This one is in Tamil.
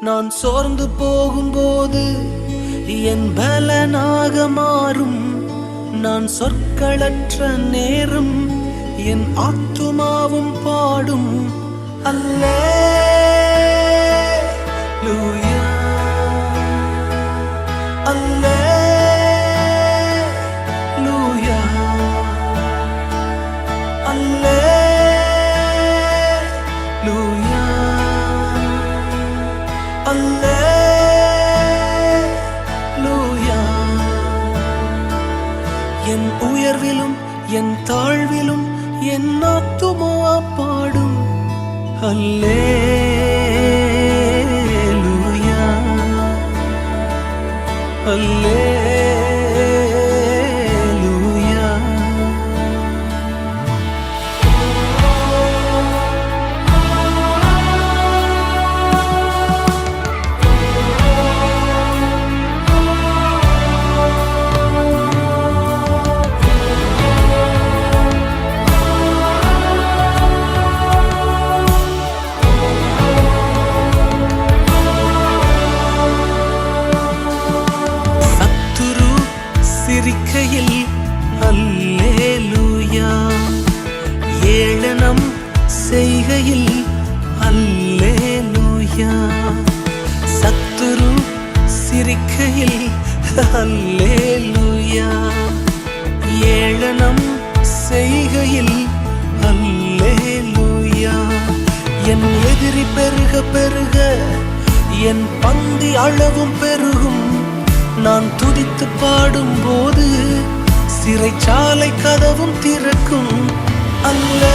நான் சோர்ந்து போகும்போது என் பலனாக மாறும். நான் சொற்களற்ற நேரம் என் ஆத்துமாவும் பாடும். அல்ல என் உயர்விலும் என் தாழ்விலும் என் ஆத்துமா பாடும். அல்லே அல்லே வாழ்க்கையில் அல்லேலூயா. ஏளனம் செய்கையில் அல்லேலூயா. சத்துரு சிரிக்கையில் அல்லேலூயா. ஏளனம் செய்கையில் அல்லேலூயா. என் எதிரி பெருக பெருக என் பந்தி அளவும் பெருகும். நான் துதித்து பாடும்போது சிறைச்சாலை கதவும் திறக்கும் அல்லே.